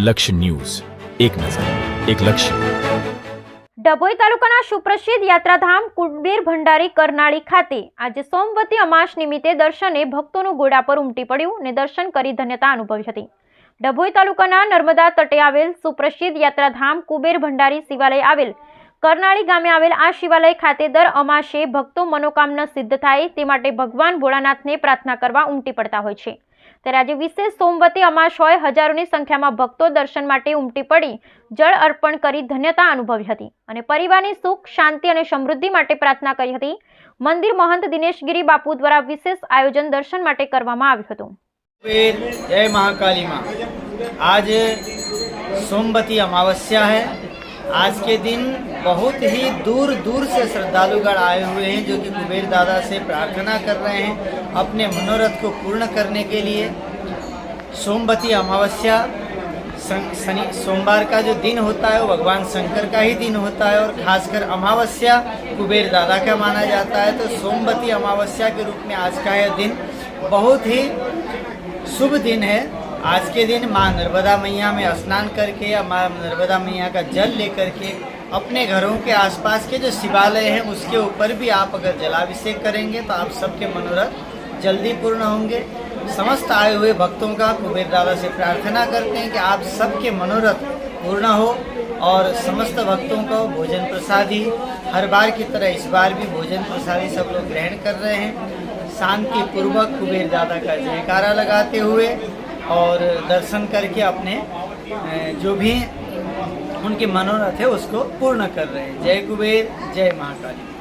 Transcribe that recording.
લક્ષ્ય ન્યૂઝ. એક નજર, એક લક્ષ્ય. ડભોઈ તાલુકાના સુપ્રસિદ્ધ યાત્રાધામ કુંબીર ભંડારી કરનાળી ખાતે આજે સોમવતી અમાસ નિમિત્તે દર્શને ભક્તોનું ઘોડા પર ઉમટી પડ્યું અને દર્શન કરી ધન્યતા અનુભવી હતી. ડભોઈ તાલુકાના નર્મદા તટે આવેલ સુપ્રસિદ્ધ યાત્રાધામ કુબેર ભંડારી શિવાલય આવેલ કરનાળી ગામે આવેલ આ શિવાલય ખાતે દર અમાસે ભક્તો મનોકામના સિદ્ધ થાય તે માટે ભગવાન ભોળાનાથને પ્રાર્થના કરવા ઉમટી પડતા હોય છે. ત્યારે આજે વિશેષ સોમવતી અમાસ હોય, હજારોની સંખ્યામાં ભક્તો દર્શન માટે ઉમટી પડી, જળ અર્પણ કરી ધન્યતા અનુભવી હતી અને પરિવારની સુખ, શાંતિ અને સમૃદ્ધિ માટે પ્રાર્થના કરી હતી. મંદિર મહંત દિનેશગીરી બાપુ દ્વારા વિશેષ આયોજન દર્શન માટે કરવામાં આવ્યું હતું. જય મહાકાલીમાં આજે સોમવતી અમાવસ્યા હૈ आज के दिन बहुत ही दूर दूर से श्रद्धालुगण आए हुए हैं जो कि कुबेर दादा से प्रार्थना कर रहे हैं अपने मनोरथ को पूर्ण करने के लिए। सोमवती अमावस्या शनि, सोमवार का जो दिन होता है वो भगवान शंकर का ही दिन होता है और खासकर अमावस्या कुबेर दादा का माना जाता है। तो सोमवती अमावस्या के रूप में आज का यह दिन बहुत ही शुभ दिन है। आज के दिन माँ नर्मदा मैया में स्नान करके या माँ नर्मदा मैया का जल लेकर के अपने घरों के आसपास के जो शिवालय हैं, उसके ऊपर भी आप अगर जलाभिषेक करेंगे तो आप सबके मनोरथ जल्दी पूर्ण होंगे। समस्त आए हुए भक्तों का कुबेर दादा से प्रार्थना करते हैं कि आप सबके मनोरथ पूर्ण हो और समस्त भक्तों को भोजन प्रसादी, हर बार की तरह इस बार भी भोजन प्रसादी सब लोग ग्रहण कर रहे हैं। शांति पूर्वक कुबेर दादा का जयकारा लगाते हुए और दर्शन करके अपने जो भी उनके मनोरथ है उसको पूर्ण कर रहे हैं। जय कुबेर, जय महाकाली।